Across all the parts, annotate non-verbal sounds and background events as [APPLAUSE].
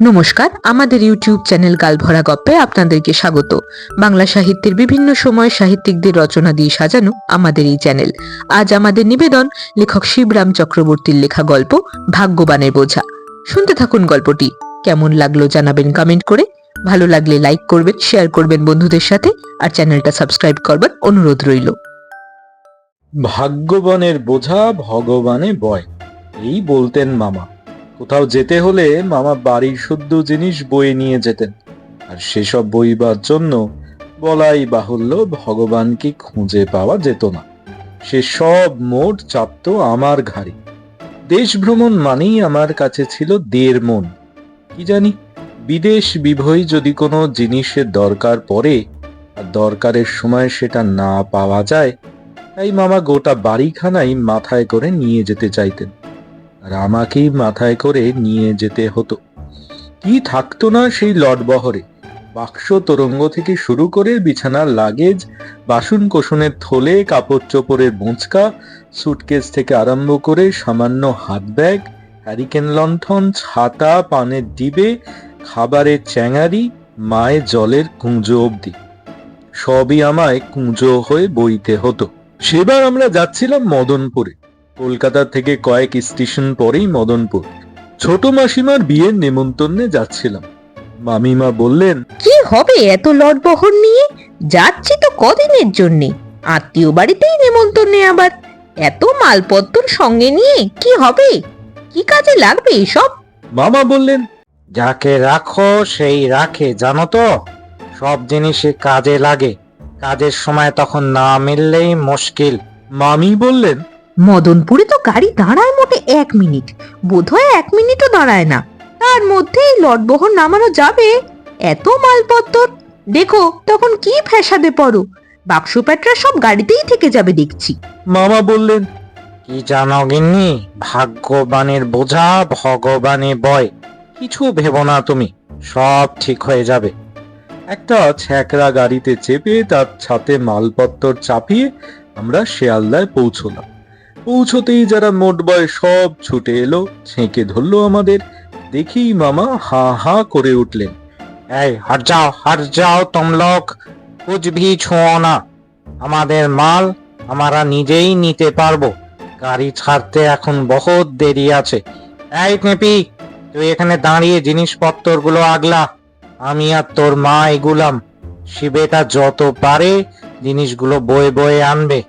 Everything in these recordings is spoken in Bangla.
নমস্কার, আমাদের ইউটিউব চ্যানেল গালভরা গপ্পে আপনাদেরকে স্বাগত। বাংলা সাহিত্যের বিভিন্ন সময় সাহিত্যিকদের রচনা দিয়ে সাজানো আমাদের এই চ্যানেল। আজ আমাদের নিবেদন লেখক শিবরাম চক্রবর্তীর লেখা গল্প ভাগ্যবানের বোঝা। শুনতে থাকুন গল্পটি। কেমন লাগল জানাবেন কমেন্ট করে। ভালো লাগলে লাইক করবেন শেয়ার করবেন বন্ধুদের সাথে, আর চ্যানেলটা সাবস্ক্রাইব করবার অনুরোধ রইল। ভাগ্যবানের বোঝা ভগবানে বয়, এই বলতেন মামা। কোথাও যেতে হলে মামা বাড়ির শুদ্ধ জিনিস বয়ে নিয়ে যেতেন। আর সেসব বইবার জন্য বলাই বাহুল্য ভগবানকে খুঁজে পাওয়া যেত না। সে সব মোট চাপত আমার ঘাড়ে। দেশ ভ্রমণ মানেই আমার কাছে ছিল দেড় মন। কি জানি, বিদেশ বিভয় যদি কোনো জিনিসের দরকার পড়ে, আর দরকারের সময় সেটা না পাওয়া যায়, তাই মামা গোটা বাড়িখানাই মাথায় করে নিয়ে যেতে চাইতেন। আর আমাকেই মাথায় করে নিয়ে যেতে হতো। কি থাকতো না সেই লটবহরে? বাক্স তরঙ্গ থেকে শুরু করে বিছানার লাগেজ বাসন কোষণের থলে কাপড় চোপড়ের বোঁচকা, সুটকেস থেকে আরম্ভ করে সামান্য হাত ব্যাগ হ্যারিকেন লণ্ঠন, ছাতা, পানের ডিবে, খাবারের চ্যাঙারি, মায়ের জলের কুঁজো অবধি। সবই আমায় কুঁজো হয়ে বইতে হতো। সেবার আমরা যাচ্ছিলাম মদনপুরে। কলকাতা থেকে কয়েক স্টেশন পরেই মদনপুর। ছোট মাসিমার বিয়ের নেমন্তন্নে যাচ্ছিলাম। মামিমা বললেন কি হবে এত লটবহর নিয়ে? যাচ্ছি তো কদিনের জন্যে। আত্মীয় বাড়িতেই নেমন্তন্নে আবার। এত মালপত্র সঙ্গে নিয়ে কি হবে? কি কাজে লাগবে এসব? মামা বললেন যাকে রাখো সেই রাখে জানো তো? সব জিনিসই কাজে লাগে। কাজের সময় তখন না মিললেই মুশকিল। মামি বললেন মদনপুরে তো গাড়ি দাঁড়ায় মোটে এক মিনিট। বোধহয় এক মিনিটও দাঁড়ায় না। তার মধ্যেই লটবহর নামানো যাবে। এত মালপত্তর। দেখো, তখন কি ফ্যাসাদে পড়ো। বাক্স প্যাটরা সব গাড়িতেই থেকে যাবে দেখছি। মামা বললেন, কি জানো গিন্নি? ভাগ্যবানের বোঝা ভগবানে বয়। কিছু ভেবো না তুমি, সব ঠিক হয়ে যাবে। একটা ছ্যাকরা গাড়িতে চেপে তার ছাতে মালপত্তর চাপিয়ে আমরা শিয়ালদায় পৌঁছলাম। পৌঁছতেই যারা মোট বয় সব ছুটে এলো, ছেঁকে ধরলো আমাদের। দেখি মামা হা হা করে উঠলেন। এই, হট যাও হট যাও তুম লোক, কুছ ছোঁয় না। আমাদের মাল আমরা নিজেই নিতে পারব। গাড়ি ছাড়তে এখন বহুত দেরি আছে। এই নেপি তুই এখানে দাঁড়িয়ে জিনিসপত্রগুলো আগলা। আমি আর তোর মা এগুলাম। শিবেটা যত পারে জিনিসগুলো বয়ে বয়ে আনবে।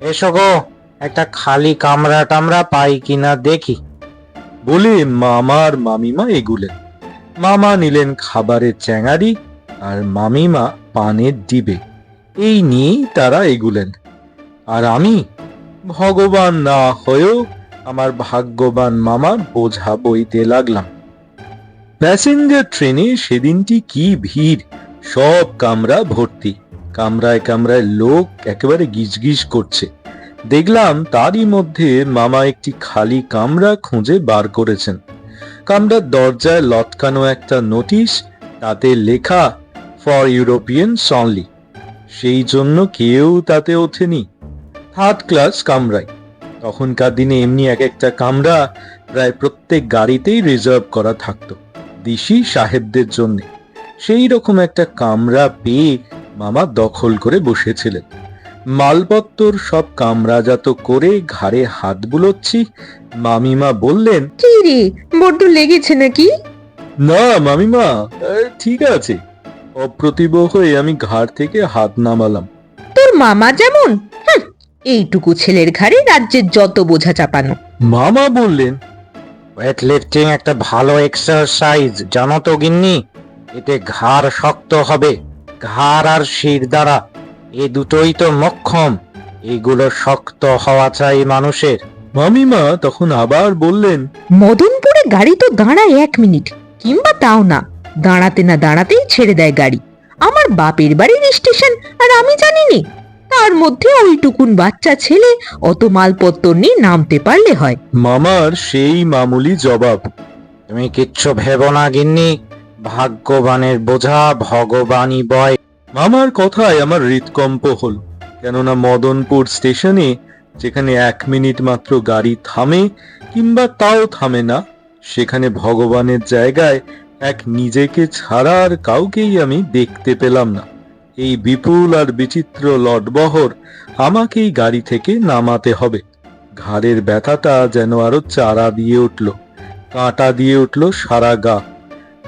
এসো গো। একটা খালি কামরা টামরা পাই কিনা দেখি। বলে, মামার মামিমা এগুলেন মামা নিলেন খাবারের চ্যাঙারি আর মামিমা পানের ডিবে। এই নিয়েই তারা এগুলেন। আর আমি, ভগবান না হয়েও আমার ভাগ্যবান মামার বোঝা বইতে লাগলাম। প্যাসেঞ্জার ট্রেনে সেদিনটি কি ভিড়? সব কামরা ভর্তি। কামরায় কামরায় লোক একেবারে গিজগিজ করছে। দেখলাম তারই মধ্যে মামা একটি খালি কামরা খুঁজে বার করেছেন। কামরার দরজায় লটকানো একটা নোটিশ, তাতে লেখা ফর ইউরোপিয়ান সনলি সেই জন্য কেউ তাতে ওঠেনি। থার্ড ক্লাস কামরায়। তখনকার দিনে এমনি এক একটা কামরা প্রায় প্রত্যেক গাড়িতেই রিজার্ভ করা থাকতো, দিশি সাহেবদের জন্য। সেই রকম একটা কামরা পেয়ে মামা দখল করে বসেছিলেন। মালপত্তর সব কামরাজাত করে ঘাড়ে হাত বুলোচ্ছি। মামিমা বললেন কি রে বড্ড লেগেছে নাকি? না মামিমা ঠিক আছে। অপ্রতিভ হয়ে আমি ঘাড় থেকে হাত নামালাম। তোর মামা যেমন? এইটুকু ছেলের ঘাড়ে রাজ্যের যত বোঝা চাপানো। মামা বললেন ওয়েট লিফটিং একটা ভালো এক্সারসাইজ জানো তো গিন্নি? এতে ঘাড় শক্ত হবে। ঘাড় আর শির দ্বারা এই দুটোই তো মক্ষম। এগুলো শক্ত হওয়া চাই মানুষের। মামিমা তখন আবার বললেন মদনপুরে গাড়ি তো দাঁড়ায় এক মিনিট কিংবা তাও না। দাঁড়াতে না দাঁড়াতেই ছেড়ে দেয় গাড়ি। আমার বাপের বাড়ির স্টেশন আর আমি জানি নে তার মধ্যে ওইটুকুন বাচ্চা ছেলে অত মালপত্তর নিয়ে নামতে পারলে হয়। মামার সেই মামুলি জবাব। তুমি কিচ্ছু ভেব না গিন্নি। ভাগ্যবানের বোঝা ভগবানই বয়। মামার কথায় আমার হৃদকম্প হল, কেননা মদনপুর স্টেশনে যেখানে এক মিনিট মাত্র গাড়ি থামে কিংবা তাও থামে না, সেখানে ভগবানের জায়গায় এক নিজেকে ছাড়া আর কাউকেই আমি দেখতে পেলাম না। এই বিপুল আর বিচিত্র লটবহর আমাকেই গাড়ি থেকে নামাতে হবে। ঘাড়ের ব্যথাটা যেন আরও চারা দিয়ে উঠল, কাঁটা দিয়ে উঠল সারা গা।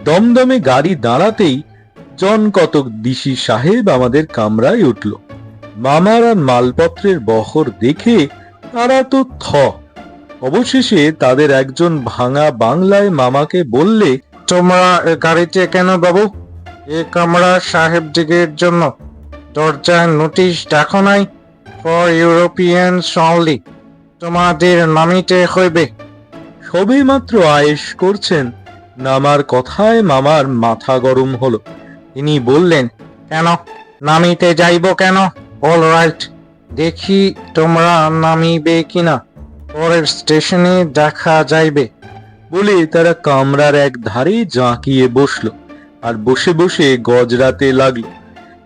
দমদমে গাড়ি দাঁড়াতেই জন কতক দিশি সাহেব আমাদের কামরায় উঠল। মামার আর মালপত্রের বহর দেখে তারা তো থ। অবশেষে তাদের একজন ভাঙা বাংলায় মামাকে বললে তোমরা গাড়িতে কেন বাবু? এ কামরা সাহেবদিগের জন্য দরজায় নোটিশ দেখো নাই। ফর ইউরোপিয়ানস অনলি তোমাদের নামিতে হইবে। সবে মাত্র আয়েশ করছেন। নামার কথায় মামার মাথা গরম হলো। তিনি বললেন কেন? নামিতে যাইব কেন? অল রাইট দেখি তোমরা নামিবে কিনা। পরের স্টেশনে দেখা যাইবে। বলে তারা কামরার এক ধারে জাঁকিয়ে বসল আর বসে বসে গজরাতে লাগল।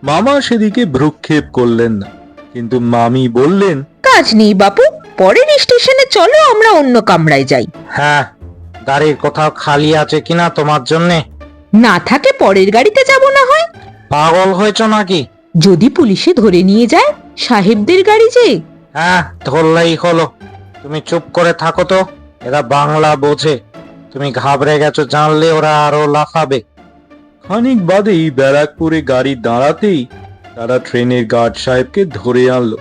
মামা সেদিকে ভ্রুক্ষেপ করলেন না কিন্তু মামি বললেন কাজ নেই বাপু পরের স্টেশনে চলো আমরা অন্য কামরায় যাই। হ্যাঁ গাড়ির কোথাও খালি আছে কিনা তোমার জন্যে? না থাকে পরের গাড়িতে যাব না হয়। পাগল হয়েছ নাকি? যদি পুলিশে ধরে নিয়ে যায় সাহেবদের গাড়ি যে। হ্যাঁ ধরলেই হলো। তুমি চুপ করে থাকো তো এরা বাংলা বোঝে। তুমি ঘাবড়ে গেছো জানলে ওরা আরও লাফাবে। খানিক বাদেই ব্যারাকপুরে গাড়ি দাঁড়াতেই তারা ট্রেনের গার্ড সাহেবকে ধরে আনলো।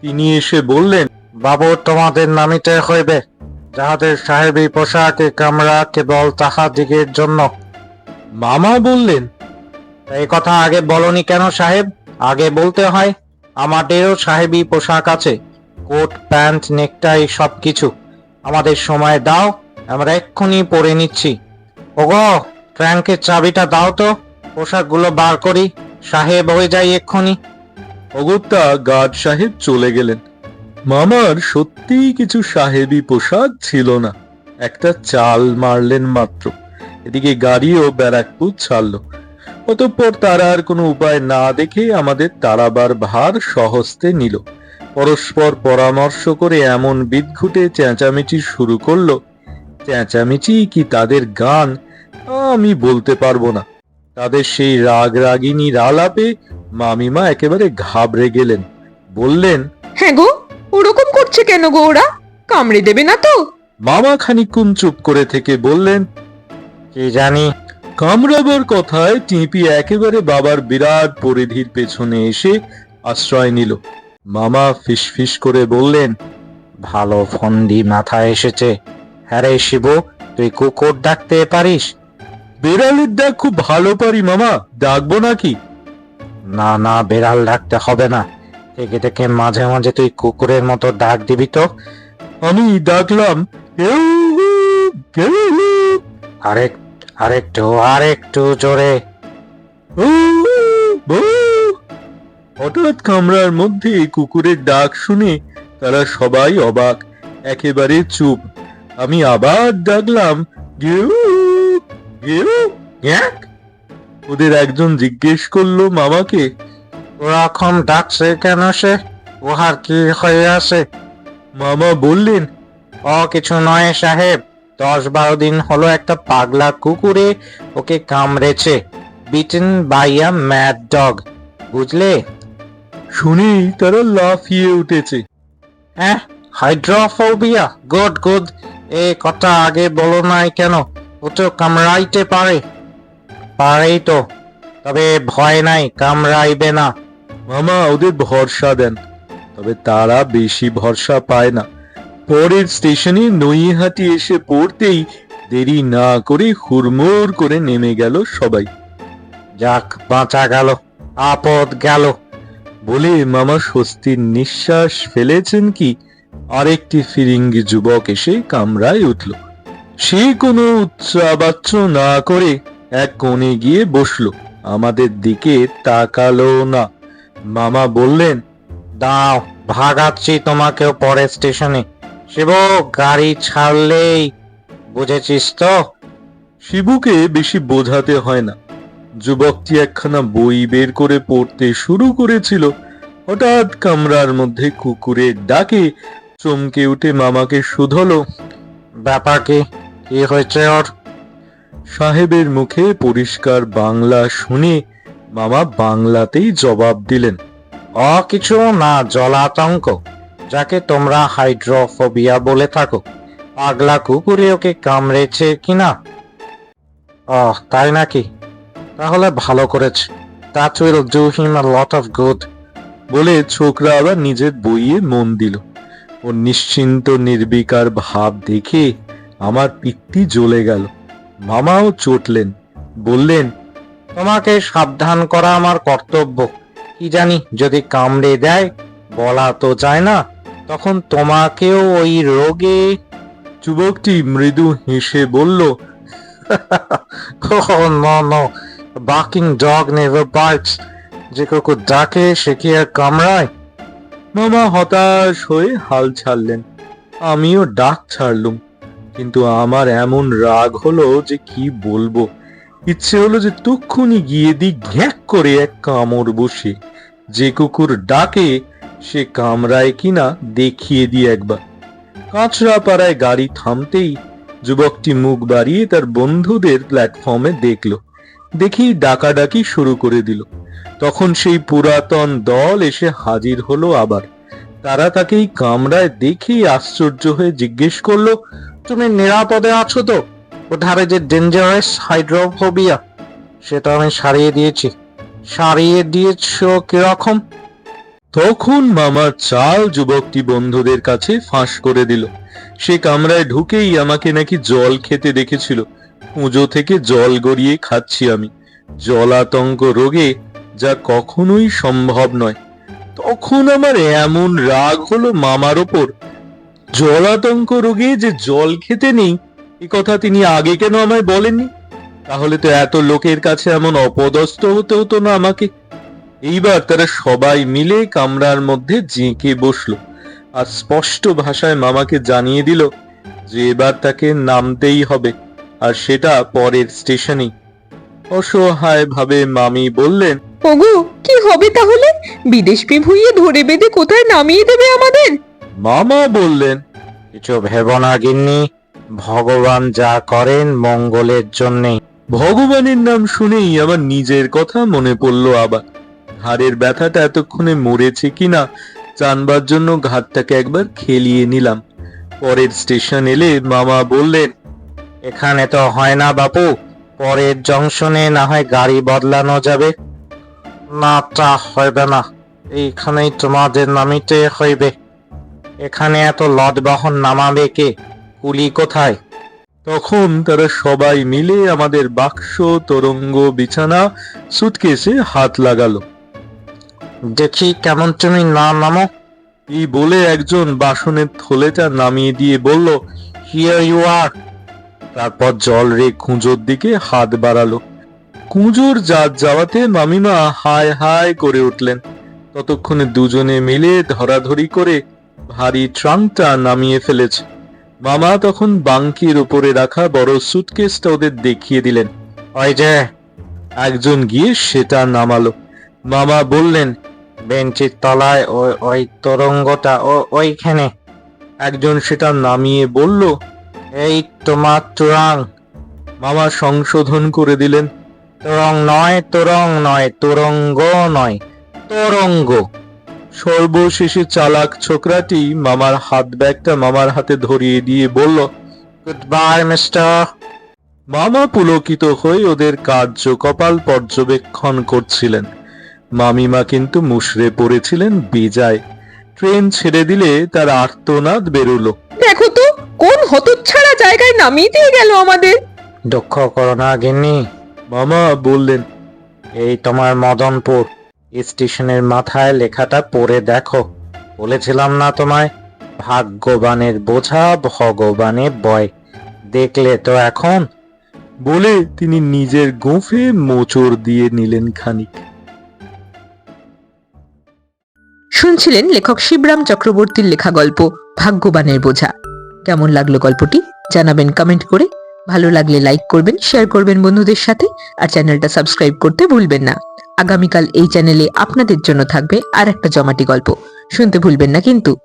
তিনি এসে বললেন বাবু তোমাদের নামিতে হইবে। যাহাদের সাহেবী পোশাকে কামরা কেবল তাহাদিগের জন্য। মামা বললেন, এই কথা আগে বলনি কেন সাহেব? আগে বলতে হয়, আমাদেরও সাহেবী পোশাক আছে, কোট, প্যান্ট, নেকটাই সব কিছু আমাদের সময় দাও, আমরা এক্ষুনি পরে নিচ্ছি। ওগো ট্র্যাঙ্কের চাবিটা দাও তো, পোশাকগুলো বার করি, সাহেব হয়ে যাই এক্ষুনি। অগত্যা গার্ড সাহেব চলে গেলেন। মামার সত্যিই কিছু সাহেবী পোশাক ছিল না, একটা চাল মারলেন মাত্র। এদিকে গাড়িও ব্যারাকপুর ছাড়লো। অতঃপর তারা আর কোনো উপায় না দেখে আমাদের তারাবার ভার সহস্তে নিল। পরস্পর পরামর্শ করে এমন বিদঘুটে চেঁচামেচি শুরু করল। চেঁচামেচি কি তাদের গান? আমি বলতে পারব না। তাদের সেই রাগ রাগিনী আলাপে মামিমা একেবারে ঘাবড়ে গেলেন। বললেন হ্যাঁ গো ওরকম করছে কেন গো ওরা? কামড়ে দেবে না তো? মামা খানিকক্ষণ চুপ করে থেকে বললেন কি জানি। কামড়াবার কথায় টিপি একেবারে বাবার বিরাট পরিধির পেছনে এসে আশ্রয় নিল। মামা ফিসফিস করে বললেন ভালো ফন্দি মাথায় এসেছে। হ্যাঁ রে শিবু তুই কুকুর ডাকতে পারিস? বেড়ালের ডাক খুব ভালো পারি মামা ডাকবো নাকি? না না বেড়াল ডাকতে হবে না। থেকে থেকে মাঝে মাঝে তুই কুকুরের মতো ডাক দিবি তো। আমি ডাকলাম "কেউ, কেউ, আরেক আরেকটু আরেকটু জোরে। ও, ও।" হঠাৎ কামরার মধ্যে কুকুরের ডাক শুনে তারা সবাই অবাক একেবারে চুপ। আমি আবার ডাকলাম ওদের একজন জিজ্ঞেস করল মামাকে ওরকম ডাকছে কেন সে? ওহার কি হয়ে আছে? মামা বললেন ও কিছু নয় সাহেব দশ বারো দিন হলো একটা পাগলা কুকুরে ওকে কামড়েছে। Bitten by a mad dog. বুঝলে? শুনেই তারা লাফিয়ে উঠেছে। হ্যাঁ হাইড্রোফোবিয়া? Good good. এ কথা আগে বলো নাই কেন? ও তো কামড়াইতে পারে। পারেই তো। তবে ভয় নাই কামড়াইবে না। মামা ওদের ভরসা দেন। তবে তারা বেশি ভরসা পায় না। পরের স্টেশনে নৈহাটি এসে পড়তেই দেরি না করে হুড়মুড় করে নেমে গেল সবাই। যাক, বাঁচা গেল, আপদ গেল। বলে মামা স্বস্তির নিঃশ্বাস ফেলেছেন কি? আরেকটি ফিরিঙ্গি যুবক এসে কামরায় উঠল। সে কোনো উচ্চাবাচ্য না করে এক কোণে গিয়ে বসল। আমাদের দিকে তাকালো না। মামা বললেন দাও ভাগাচ্ছি তোমাকেও পরের স্টেশনে। শিব গাড়ি ছাড়লেই বুঝেছিস তো? শিবুকে বেশি বোঝাতে হয় না। যুবকটি একখানা বই বের করে পড়তে শুরু করেছিল। হঠাৎ কামরার মধ্যে কুকুরের ডাকে চমকে উঠে মামাকে শুধলো। ব্যাপার কি? কি হয়েছে ওর? সাহেবের মুখে পরিষ্কার বাংলা শুনে মামা বাংলাতেই জবাব দিলেন। অ কিছু না জলাতঙ্ক। যাকে তোমরা হাইড্রোফোবিয়া বলে থাকো। পাগলা কুকুরে ওকে কামড়েছে কিনা? ও তাই নাকি? তাহলে ভালো করেছে। That will do him a lot of good বলে ছোকরা আবার নিজের বইয়ে মন দিল। ও নিশ্চিন্ত, নির্বিকার ভাব দেখে আমার পিত্তি জ্বলে গেল। মামাও চটলেন, বললেন, তোমাকে সাবধান করা আমার কর্তব্য। কি জানি যদি কামড়ে দেয়, বলা তো যায় না। তখন তোমাকেও ওই রোগে যুবকটি মৃদু হেসে বলল [LAUGHS] no no, barking dog never bites. যে কুকুর ডাকে সে কি আর কামড়ায়? মামা হতাশ হয়ে হাল ছাড়লেন। আমিও ডাক ছাড়লুম কিন্তু আমার এমন রাগ হলো যে কি বলব? ইচ্ছে হলো যে তক্ষুনি গিয়ে দি ঘ্যাক করে এক কামড় বসে। যে কুকুর ডাকে সে কামড়ায় কিনা দেখিয়ে দি একবার। কাঁচরা পাড়ায় গাড়ি থামতেই যুবকটি মুখ বাড়িয়ে তার বন্ধুদের প্ল্যাটফর্মে দেখল। দেখেই ডাকাডাকি শুরু করে দিল। তখন সেই পুরাতন দল এসে হাজির হলো আবার। তারা তাকেই কামরায় দেখেই আশ্চর্য হয়ে জিজ্ঞেস করল, তুমি নিরাপদে আছো তো? ওধারে যে ডেঞ্জারাস হাইড্রোফোবিয়া সেটা আমি সারিয়ে দিয়েছি। সারিয়ে দিয়েছ কীরকম? তখন মামার চাল যুবকটি বন্ধুদের কাছে ফাঁস করে দিল। সে কামরায় ঢুকেই আমাকে নাকি জল খেতে দেখেছিল। পুজো থেকে জল গড়িয়ে খাচ্ছি আমি। জলাতঙ্ক রোগে যা কখনোই সম্ভব নয়। তখন আমার এমন রাগ হলো মামার ওপর। জলাতঙ্ক রোগে যে জল খেতে নেই, এ কথা তিনি আগে কেন আমায় বলেননি? তাহলে তো এত লোকের কাছে এমন অপদস্থ হতে হতো না আমাকে। এইবার তারা সবাই মিলে কামরার মধ্যে জেঁকে বসল আর স্পষ্ট ভাষায় মামাকে জানিয়ে দিল যে এবার তাকে নামতেই হবে আর সেটা পরের স্টেশনেই। অসহায় ভাবে মামি বললেন ওগো কি হবে তাহলে? বিদেশ বিভুইয়ে ধরে বেঁধে কোথায় নামিয়ে দেবে আমাদের? মামা বললেন কিছু ভেব না গিন্নি ভগবান যা করেন মঙ্গলের জন্যে ভগবানের নাম শুনেই আমার নিজের কথা মনে পড়ল আবার। ঘাড়ের ব্যথাটা এতক্ষণে মরেছে কিনা জানবার জন্য ঘাটটাকে একবার খেলিয়ে নিলাম। পরের স্টেশন এলে মামা বললেন, এখানে তো হয় না বাপু, পরের জংশনে না হয় গাড়ি বদলানো যাবে। না, তা হবে না, এইখানেই তোমাদের নামিতে হইবে। এখানে এত লদ বহন নামাবে কে, কুলি কোথায়? তখন তারা সবাই মিলে আমাদের বাক্স, তরঙ্গ, বিছানা, সুটকেসে হাত লাগালো। দেখি কেমন তুমি না নামো। এই বলে একজন বাসনের থলেটা নামিয়ে দিয়ে বলল হিয়ার ইউ আর তারপর জল রে কুঁজোর দিকে হাত বাড়ালো। কুঁজোর জাত যাওয়াতে মামিমা হায় হায় করে উঠলেন। ততক্ষণে দুজনে মিলে ধরাধরি করে ভারী ট্রাঙ্কটা নামিয়ে ফেলেছে। মামা তখন বাঙ্কির উপরে রাখা বড় সুটকেসটা ওদের দেখিয়ে দিলেন। ওই যে। একজন গিয়ে সেটা নামালো। মামা বললেন বেঞ্চির তলায় ওই ওই তরঙ্গটা ও ওইখানে একজন সেটা নামিয়ে বলল, এই তোমার তুরাং মামা সংশোধন করে দিলেন তোরং নয় তোরং নয়, তোরঙ্গ নয়, তোরঙ্গ। সর্বশেষে চালাক ছোকরাটি মামার হাত ব্যাগটা মামার হাতে ধরিয়ে দিয়ে বলল, গুড বাই, মিস্টার। মামা পুলকিত হয়ে ওদের কার্যকপাল পর্যবেক্ষণ করছিলেন। মামিমা কিন্তু মুশড়ে পড়েছিলেন বেজায়। ট্রেন ছেড়ে দিলে তার আর্তনাদ বেরোলো। দেখো তো কোন হতচ্ছাড়া জায়গায় নামিয়ে দিয়ে গেল আমাদের। দুঃখ করো না গিন্নি। মামা বললেন এই তোমার মদনপুর স্টেশনের মাথায় লেখাটা পড়ে দেখো। বলেছিলাম না তোমায় ভাগ্যবানের বোঝা ভগবানের বয়। দেখলে তো এখন। বলে তিনি নিজের গোঁফে মোচড় দিয়ে নিলেন খানিক। শুনছিলেন লেখক শিবরাম চক্রবর্তীর লেখা গল্প, ভাগ্যবানের বোঝা। কেমন লাগল গল্পটি? জানাবেন কমেন্ট করে। ভালো লাগলে লাইক করবেন শেয়ার করবেন বন্ধুদের সাথে, আর চ্যানেলটা সাবস্ক্রাইব করতে ভুলবেন না। আগামীকাল এই চ্যানেলে আপনাদের জন্য থাকবে আর একটা জমাটি গল্প। শুনতে ভুলবেন না কিন্তু।